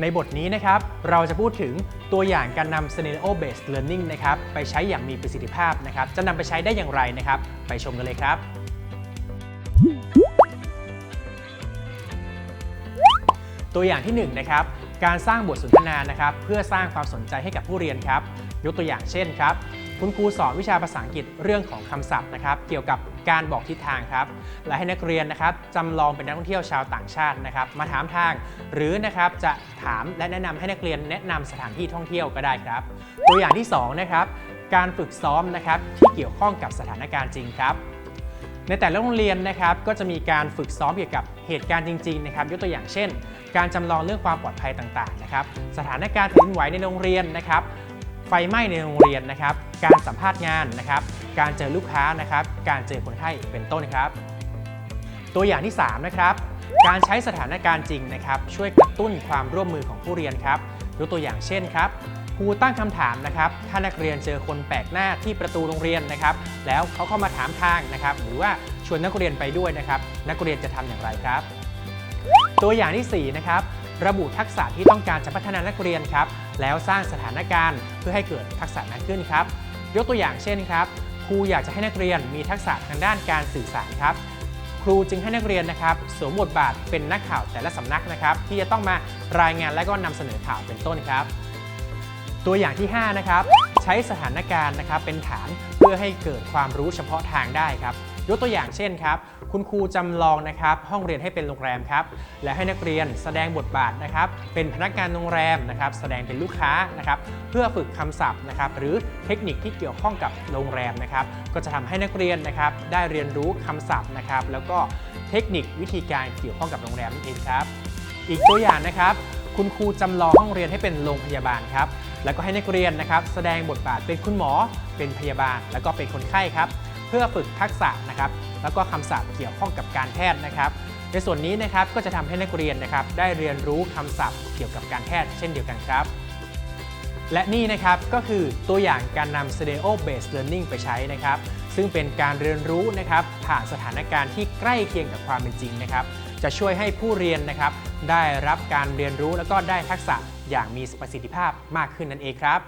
ในบทนี้นะครับ เราจะพูดถึงตัวอย่างการนำ scenario based learning นะครับ ไปใช้อย่างมีประสิทธิภาพนะครับ จะนำไปใช้ได้อย่างไรนะครับ ไปชมกันเลยครับ ตัวอย่างที่1นะครับ การสร้างบทสนทนานะครับ เพื่อสร้างความสนใจให้กับผู้เรียนครับ ยกตัวอย่างเช่นครับ คุณครูสอนวิชาภาษาอังกฤษเรื่องของคำศัพท์นะครับเกี่ยวกับการบอกทิศทางครับและให้นักเรียนนะครับจำลองเป็นนักท่องเที่ยวชาวต่างชาตินะครับมาถามทาง หรือนะครับจะถามและแนะนำให้นักเรียนแนะนำสถานที่ท่องเที่ยวก็ได้ครับ ตัวอย่างที่สองนะครับการฝึกซ้อมนะครับที่เกี่ยวข้องกับสถานการณ์จริงครับในแต่ละโรงเรียนนะครับก็จะมีการฝึกซ้อมเกี่ยวกับเหตุการณ์จริงๆนะครับยกตัวอย่างเช่น การจำลองเรื่องความปลอดภัยต่างๆนะครับสถานการณ์แผ่นดินไหวในโรงเรียนนะครับ ไฟไหม้ในโรงเรียนนะครับ การสัมภาษณ์งานนะครับ การเจอลูกค้านะครับ การเจอคนไข้เป็นต้นครับ ตัวอย่างที่ 3 นะครับ การใช้สถานการณ์จริงนะครับ ช่วยกระตุ้นความร่วมมือของผู้เรียนครับยกตัวอย่างเช่นครับครูตั้งคำถามนะครับ ถ้านักเรียนเจอคนแปลกหน้าที่ประตูโรงเรียนนะครับ แล้วเขาเข้ามาถามทางนะครับ หรือว่าชวนนักเรียนไปด้วยนะครับ นักเรียนจะทำอย่างไรครับ ตัวอย่างที่4นะครับ ระบุทักษะที่ต้องการจะพัฒนานักเรียนครับ แล้วสร้างสถานการณ์เพื่อให้เกิดทักษะนั้นขึ้นครับ ยกตัวอย่างเช่นครับครูอยากจะให้นักเรียนมีทักษะทางด้านการสื่อสารครับ ครูจึงให้นักเรียนนะครับสวมบทบาทเป็นนักข่าวแต่ละสำนักนะครับ ที่จะต้องมารายงานและก็นำเสนอข่าวเป็นต้นครับ ตัวอย่างที่ 5 นะครับ ใช้สถานการณ์นะครับเป็นฐานเพื่อให้เกิดความรู้เฉพาะทางได้ครับ ยกตัวอย่างเช่นครับคุณครูจำลองนะครับห้องเรียนให้เป็นโรงแรมครับและให้นักเรียนแสดงบทบาทนะครับเป็นพนักงานโรงแรมนะครับแสดงเป็นลูกค้านะครับเพื่อฝึกคำศัพท์นะครับหรือเทคนิคที่เกี่ยวข้องกับโรงแรมนะครับก็จะทำให้นักเรียนนะครับได้เรียนรู้คำศัพท์นะครับแล้วก็เทคนิควิธีการเกี่ยวข้องกับโรงแรมนั่นเองครับ อีกตัวอย่างนะครับคุณครูจำลองห้องเรียนให้เป็นโรงพยาบาลครับ แล้วก็ให้นักเรียนนะครับ แสดงบทบาทเป็นคุณหมอ เป็นพยาบาล แล้วก็เป็นคนไข้ครับ พื่อฝึกทักษะนะครับแล้วก็คำศัพท์เกี่ยวข้องกับการแพทย์นะครับ ในส่วนนี้นะครับก็จะทำให้นักเรียนนะครับได้เรียนรู้คำศัพท์เกี่ยวกับการแพทย์เช่นเดียวกันครับ และนี่นะครับก็คือตัวอย่างการนำ Scenario Based Learning ไปใช้นะครับ ซึ่งเป็นการเรียนรู้นะครับผ่านสถานการณ์ที่ใกล้เคียงกับความเป็นจริงนะครับ จะช่วยให้ผู้เรียนนะครับได้รับการเรียนรู้แล้วก็ได้ทักษะอย่างมีประสิทธิภาพมากขึ้นนั่นเองครับ